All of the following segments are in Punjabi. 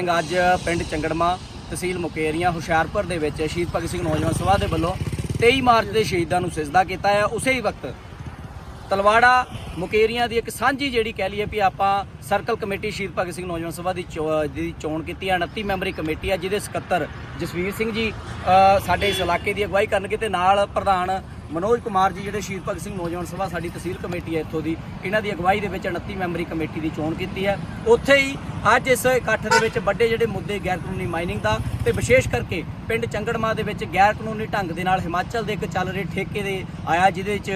ਸਿੰਘ ਅੱਜ ਪਿੰਡ ਚੰਗੜਮਾ ਤਹਿਸੀਲ ਮੁਕੇਰੀਆਂ, ਹੁਸ਼ਿਆਰਪੁਰ ਦੇ ਵਿੱਚ ਸ਼ਹੀਦ ਭਗਤ ਸਿੰਘ ਨੌਜਵਾਨ ਸਭਾ ਦੇ ਵੱਲੋਂ 23 ਮਾਰਚ ਦੇ ਸ਼ਹੀਦਾਂ ਨੂੰ ਸਿਜਦਾ ਕੀਤਾ ਹੈ। ਉਸੇ ਹੀ ਵਕਤ ਤਲਵਾੜਾ ਮੁਕੇਰੀਆਂ ਦੀ ਇੱਕ ਸਾਂਝੀ ਜਿਹੜੀ ਕਹਿ ਲਈਏ ਵੀ ਆਪਾਂ ਸਰਕਲ ਕਮੇਟੀ ਸ਼ਹੀਦ ਭਗਤ ਸਿੰਘ ਨੌਜਵਾਨ ਸਭਾ ਦੀ ਚੋ- ਦੀ ਚੋਣ ਕੀਤੀ ਹੈ। 29 ਮੈਂਬਰੀ ਕਮੇਟੀ ਹੈ, ਜਿਹਦੇ ਸਕੱਤਰ ਜਸਵੀਰ ਸਿੰਘ ਜੀ ਸਾਡੇ ਇਸ ਇਲਾਕੇ ਦੀ ਅਗਵਾਈ ਕਰਨਗੇ ਤੇ ਨਾਲ ਪ੍ਰਧਾਨ ਮਨੋਜ ਕੁਮਾਰ ਜੀ ਜਿਹੜੇ ਸ਼ਹੀਦ ਭਗਤ ਸਿੰਘ ਨੌਜਵਾਨ ਸਭਾ ਸਾਡੀ ਤਹਿਸੀਲ ਕਮੇਟੀ ਹੈ ਇੱਥੋਂ ਦੀ, ਇਹਨਾਂ ਦੀ ਅਗਵਾਈ ਦੇ ਵਿੱਚ 29 ਮੈਂਬਰੀ ਕਮੇਟੀ ਦੀ ਚੋਣ ਕੀਤੀ ਹੈ। ਉੱਥੇ ਹੀ ਅੱਜ ਇਸ ਇਕੱਠ ਦੇ ਵਿੱਚ ਵੱਡੇ ਜਿਹੜੇ ਮੁੱਦੇ ਗੈਰ ਕਾਨੂੰਨੀ ਮਾਈਨਿੰਗ ਦਾ ਤੇ ਵਿਸ਼ੇਸ਼ ਕਰਕੇ ਪਿੰਡ ਚੰਗੜਮਾ ਦੇ ਵਿੱਚ ਗੈਰ ਕਾਨੂੰਨੀ ਢੰਗ ਦੇ ਨਾਲ ਹਿਮਾਚਲ ਦੇ ਇੱਕ ਚੱਲ ਰਹੇ ਠੇਕੇ ਦੇ ਆਇਆ ਜਿਹਦੇ ਵਿੱਚ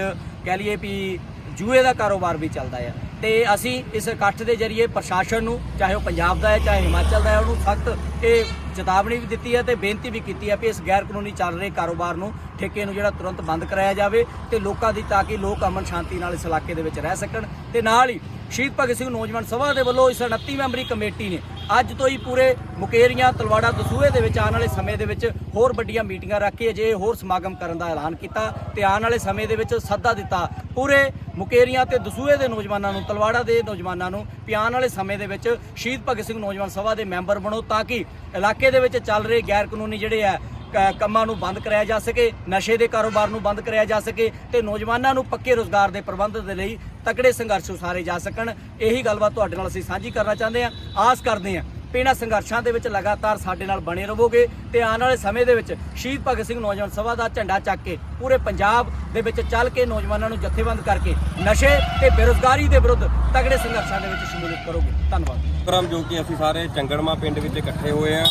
ਕਹਿ ਲਈਏ ਵੀ ਜੂਏ ਦਾ ਕਾਰੋਬਾਰ ਵੀ ਚੱਲਦਾ ਹੈ ਤੇ ਅਸੀਂ ਇਸ ਇਕੱਠ ਦੇ ਜ਼ਰੀਏ ਪ੍ਰਸ਼ਾਸਨ ਨੂੰ, ਚਾਹੇ ਉਹ ਪੰਜਾਬ ਦਾ ਹੈ, ਚਾਹੇ ਹਿਮਾਚਲ ਦਾ ਹੈ, ਉਹਨੂੰ ਸਖਤ ਇਹ ਚੇਤਾਵਨੀ ਵੀ ਦਿੱਤੀ ਹੈ ਤੇ ਬੇਨਤੀ ਵੀ ਕੀਤੀ ਹੈ ਕਿ ਇਸ ਗੈਰ ਕਾਨੂੰਨੀ ਚੱਲ ਰਹੇ ਕਾਰੋਬਾਰ ਨੂੰ ਠੇਕੇ ਨੂੰ ਜਿਹੜਾ ਤੁਰੰਤ ਬੰਦ ਕਰਾਇਆ ਜਾਵੇ ਤੇ ਲੋਕਾਂ ਦੀ ਤਾਂ ਕਿ ਲੋਕ ਅਮਨ ਸ਼ਾਂਤੀ ਨਾਲ ਇਸ ਇਲਾਕੇ ਦੇ ਵਿੱਚ ਰਹਿ ਸਕਣ ਤੇ ਨਾਲ ਹੀ ਸ਼ਹੀਦ ਭਗਤ ਸਿੰਘ ਨੌਜਵਾਨ ਸਭਾ ਦੇ ਵੱਲੋਂ ਇਸ 29 ਮੈਂਬਰੀ ਕਮੇਟੀ ਨੇ ਅੱਜ ਤੋਂ ਹੀ ਪੂਰੇ ਮੁਕੇਰੀਆਂ, ਤਲਵਾੜਾ, ਦਸੂਹੇ ਦੇ ਵਿੱਚ ਆਉਣ ਵਾਲੇ ਸਮੇਂ ਦੇ ਵਿੱਚ ਹੋਰ ਵੱਡੀਆਂ ਮੀਟਿੰਗਾਂ ਰੱਖ ਕੇ ਅਜੇ ਹੋਰ ਸਮਾਗਮ ਕਰਨ ਦਾ ਐਲਾਨ ਕੀਤਾ ਤੇ ਆਉਣ ਵਾਲੇ ਸਮੇਂ ਦੇ ਵਿੱਚ ਸੱਦਾ ਦਿੱਤਾ ਪੂਰੇ ਮੁਕੇਰੀਆਂ ਤੇ ਦਸੂਹੇ ਦੇ ਨੌਜਵਾਨਾਂ ਨੂੰ, ਤਲਵਾੜਾ ਦੇ ਨੌਜਵਾਨਾਂ ਨੂੰ ਵੀ ਆਉਣ ਵਾਲੇ ਸਮੇਂ ਦੇ ਵਿੱਚ ਸ਼ਹੀਦ ਭਗਤ ਸਿੰਘ ਨੌਜਵਾਨ ਸਭਾ ਦੇ ਮੈਂਬਰ ਬਣੋ ਤਾਂ ਕਿ ਇਲਾਕੇ ਦੇ ਵਿੱਚ ਚੱਲ ਰਹੇ ਗੈਰ ਕਾਨੂੰਨੀ ਜਿਹੜੇ ਆ, ਕ- ਕੰਮਾਂ ਨੂੰ ਬੰਦ ਕਰਾਇਆ ਜਾ ਸਕੇ, ਨਸ਼ੇ ਦੇ ਕਾਰੋਬਾਰ ਨੂੰ ਬੰਦ ਕਰਾਇਆ ਜਾ ਸਕੇ ਤੇ ਨੌਜਵਾਨਾਂ ਨੂੰ ਪੱਕੇ ਰੋਜ਼ਗਾਰ ਦੇ ਪ੍ਰਬੰਧ ਦੇ ਲਈ ਤਕੜੇ ਸੰਘਰਸ਼ ਉਸਾਰੇ ਜਾ ਸਕਣ। ਇਹੀ ਗੱਲਬਾਤ ਤੁਹਾਡੇ ਨਾਲ ਅਸੀਂ ਸਾਂਝੀ ਕਰਨਾ ਚਾਹੁੰਦੇ ਹਾਂ। ਆਸ ਕਰਦੇ ਹਾਂ ਵੀ ਇਹਨਾਂ ਸੰਘਰਸ਼ਾਂ ਦੇ ਵਿੱਚ ਲਗਾਤਾਰ ਸਾਡੇ ਨਾਲ ਬਣੇ ਰਹੋਗੇ ਤੇ ਆਉਣ ਵਾਲੇ ਸਮੇਂ ਦੇ ਵਿੱਚ ਸ਼ਹੀਦ ਭਗਤ ਸਿੰਘ ਨੌਜਵਾਨ ਸਭਾ ਦਾ ਝੰਡਾ ਚੱਕ ਕੇ ਪੂਰੇ ਪੰਜਾਬ ਦੇ ਵਿੱਚ ਚੱਲ ਕੇ ਨੌਜਵਾਨਾਂ ਨੂੰ ਜਥੇਬੰਦ ਕਰਕੇ ਨਸ਼ੇ ਤੇ ਬੇਰੁਜ਼ਗਾਰੀ ਦੇ ਵਿਰੁੱਧ ਤਗੜੇ ਸੰਘਰਸ਼ਾਂ ਦੇ ਵਿੱਚ ਸ਼ਮੂਲੀਅਤ ਕਰੋਗੇ। ਧੰਨਵਾਦ। ਪ੍ਰੋਗਰਾਮ ਜੋ ਕਿ ਅਸੀਂ ਸਾਰੇ ਚੰਗੜਮਾ ਪਿੰਡ ਵਿੱਚ ਇਕੱਠੇ ਹੋਏ ਆ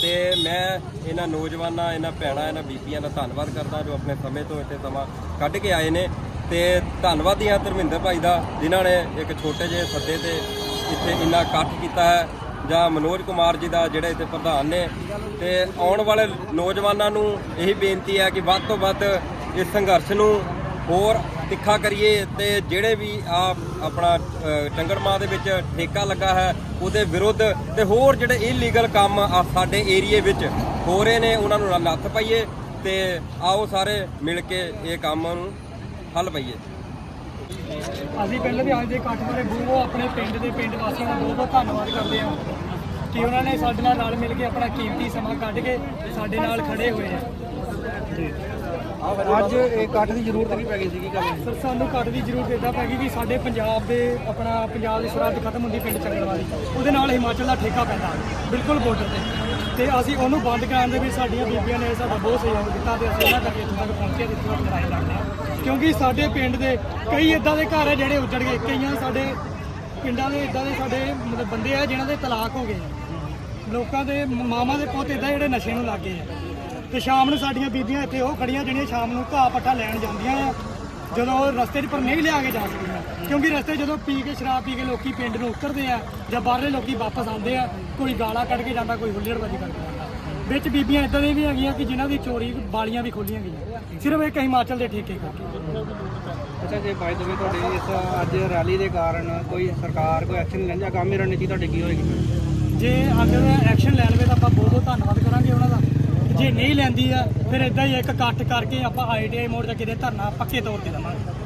ਤੇ ਮੈਂ ਇਹਨਾਂ ਨੌਜਵਾਨਾਂ, ਇਹਨਾਂ ਭੈਣਾਂ, ਇਹਨਾਂ ਬੀਬੀਆਂ ਦਾ ਧੰਨਵਾਦ ਕਰਦਾ ਜੋ ਆਪਣੇ ਸਮੇਂ ਤੋਂ ਇੱਥੇ ਸਮਾਂ ਕੱਢ ਕੇ ਆਏ ਨੇ। ਤੇ ਧੰਨਵਾਦੀ ਹਾਂ ਧਰਮਿੰਦਰ ਭਾਈ ਦਾ ਜਿਨ੍ਹਾਂ ਨੇ ਇੱਕ ਛੋਟੇ ਜਿਹੇ ਸੱਦੇ ਤੇ ਇੱਥੇ ਇੰਨਾ ਇਕੱਠ ਕੀਤਾ ਹੈ ਜਾਂ ਮਨੋਜ ਕੁਮਾਰ ਜੀ ਦਾ ਜਿਹੜੇ ਇੱਥੇ ਪ੍ਰਧਾਨ ਨੇ। ਤੇ ਆਉਣ ਵਾਲੇ ਨੌਜਵਾਨਾਂ ਨੂੰ ਇਹੀ ਬੇਨਤੀ ਹੈ ਕਿ ਵੱਧ ਤੋਂ ਵੱਧ ਇਸ ਸੰਘਰਸ਼ ਨੂੰ ਹੋਰ ਤਿੱਖਾ ਕਰੀਏ ਤੇ ਜਿਹੜੇ ਵੀ ਆ ਆਪਣਾ ਅ, ਚੰਗੜਮਾ ਦੇ ਵਿੱਚ ਠੇਕਾ ਲੱਗਾ ਹੈ ਉਹਦੇ ਵਿਰੁੱਧ ਤੇ ਹੋਰ ਜਿਹੜੇ ਇਲੀਗਲ ਕੰਮ ਆ ਸਾਡੇ ਏਰੀਏ ਵਿੱਚ ਹੋ ਰਹੇ ਨੇ ਉਹਨਾਂ ਨੂੰ ਨੱਥ ਪਾਈਏ ਤੇ ਆਓ ਸਾਰੇ ਮਿਲ ਕੇ ਇਹ ਕੰਮ ਨੂੰ ਹੱਲ ਪਾਈਏ ਅਸੀਂ ਪਹਿਲਾਂ ਵੀ ਅੱਜ ਦੇ ਇਕੱਠ ਬਾਰੇ ਬਹੁਤ ਆਪਣੇ ਪਿੰਡ ਦੇ ਪਿੰਡ ਵਾਸੀਆਂ ਦਾ ਬਹੁਤ ਬਹੁਤ ਧੰਨਵਾਦ ਕਰਦੇ ਹਾਂ ਕਿ ਉਹਨਾਂ ਨੇ ਸਾਡੇ ਨਾਲ ਰਲ ਮਿਲ ਕੇ ਆਪਣਾ ਕੀਮਤੀ ਸਮਾਂ ਕੱਢ ਕੇ ਸਾਡੇ ਨਾਲ ਖੜੇ ਹੋਏ ਆ। ਅੱਜ ਇਹ ਕੱਟ ਦੀ ਜ਼ਰੂਰਤ ਨਹੀਂ ਪੈ ਗਈ ਸੀਗੀ ਗੱਲ ਸਰ, ਸਾਨੂੰ ਕੱਟ ਦੀ ਜ਼ਰੂਰਤ ਇਦਾਂ ਪੈ ਗਈ ਕਿ ਸਾਡੇ ਪੰਜਾਬ ਦੇ, ਆਪਣਾ ਪੰਜਾਬ ਦੀ ਸਰਹੱਦ ਖਤਮ ਹੁੰਦੀ ਪਿੰਡ ਚੰਗੜਵਾ ਦੀ ਉਹਦੇ ਨਾਲ ਹਿਮਾਚਲ ਦਾ ਠੇਕਾ ਪੈਂਦਾ, ਬਿਲਕੁਲ ਬਾਰਡਰ ਤੇ। ਤੇ ਅਸੀਂ ਉਹਨੂੰ ਬੰਦ ਕਰਾਉਣ ਦੇ ਵੀ ਸਾਡੀਆਂ ਬੀਬੀਆਂ ਨੇ ਸਾਡਾ ਬਹੁਤ ਸਹਿਯੋਗ ਦਿੱਤਾ ਤੇ ਅਸੀਂ ਉਹਨਾਂ ਕਰਕੇ ਇੱਥੇ ਤੱਕ ਪਹੁੰਚੇ ਤੇ ਇੱਥੇ ਤੱਕ ਲੜਾਈ ਲੜਦੇ ਹਾਂ। ਕਿਉਂਕਿ ਸਾਡੇ ਪਿੰਡ ਦੇ ਕਈ ਇਦਾਂ ਦੇ ਘਰ ਆ ਜਿਹੜੇ ਉੱਜੜ ਗਏ। ਕਈਆਂ ਸਾਡੇ ਪਿੰਡਾਂ ਦੇ ਇਦਾਂ ਦੇ ਸਾਡੇ ਮਤਲਬ ਬੰਦੇ ਆ ਜਿਨ੍ਹਾਂ ਦੇ ਤਲਾਕ ਹੋ ਗਏ ਆ। ਲੋਕਾਂ ਦੇ ਮਾਵਾਂ ਦੇ ਪੁੱਤ ਇਦਾਂ ਜਿਹੜੇ ਨਸ਼ੇ ਨੂੰ ਲੱਗ ਗਏ ਆ। ਤੇ ਸ਼ਾਮ ਨੂੰ ਸਾਡੀਆਂ ਬੀਬੀਆਂ ਇੱਥੇ ਉਹ ਖੜੀਆਂ ਜਿਹੜੀਆਂ ਸ਼ਾਮ ਨੂੰ ਘਾਹ ਪੱਠਾ ਲੈਣ ਜਾਂਦੀਆਂ ਆ ਜਦੋਂ ਰਸਤੇ 'ਚ ਪਰ ਨਹੀਂ ਲਿਆ ਕੇ ਜਾ ਸਕਦੀਆਂ। ਕਿਉਂਕਿ ਰਸਤੇ ਜਦੋਂ ਪੀ ਕੇ ਸ਼ਰਾਬ ਪੀ ਕੇ ਲੋਕੀ ਪਿੰਡ ਨੂੰ ਉਤਰਦੇ ਆ ਜਾਂ ਬਾਹਰਲੇ ਲੋਕੀ ਵਾਪਸ ਆਉਂਦੇ ਆ ਕੋਈ ਗਾਲਾਂ ਕੱਢ ਕੇ ਜਾਂਦਾ ਕੋਈ ਹੁੱਲੜਬਾਜ਼ੀ ਕਰਕੇ ਜਾਂਦਾ। ਵਿੱਚ ਬੀਬੀਆਂ ਇਦਾਂ ਦੀਆਂ ਵੀ ਹੈਗੀਆਂ ਕਿ ਜਿਨ੍ਹਾਂ ਦੀ ਚੋਰੀ ਬਾਲੀਆਂ ਵੀ ਖੋਲੀਆਂ ਗਈਆਂ। ਸਿਰਫ ਇੱਕ ਹਿਮਾਚਲ ਦੇ ਠੇਕੇ ਕਰਕੇ। ਅੱਛਾ ਜੇ ਬਾਈ ਦਵੇ ਤੁਹਾਡੇ ਇਸ ਅੱਜ ਰੈਲੀ ਦੇ ਕਾਰਨ ਕੋਈ ਸਰਕਾਰ ਕੋਈ ਐਕਸ਼ਨ ਲੈਂਦੀ ਆਗਾਮੀ ਰਣਨੀਤੀ ਤੁਹਾਡੀ ਕੀ ਹੋਏਗੀ? ਜੇ ਅਗਰ ਐਕਸ਼ਨ ਲੈ ਲਵੇ ਤਾਂ ਆਪਾਂ ਬਹੁਤ ਬਹੁਤ ਧੰਨਵਾਦ ਕਰਾਂਗੇ ਉਹਨਾਂ ਦਾ। ਜੇ ਨਹੀਂ ਲੈਂਦੀ ਆ, ਫਿਰ ਇਦਾਂ ਹੀ ਇੱਕ ਇਕੱਠ ਕਰਕੇ ਆਪਾਂ ਆਈਟੀਆਈ ਮੋੜ ਤੇ ਕਿਤੇ ਧਰਨਾ ਪੱਕੇ ਤੌਰ ਤੇ ਲਵਾਂਗੇ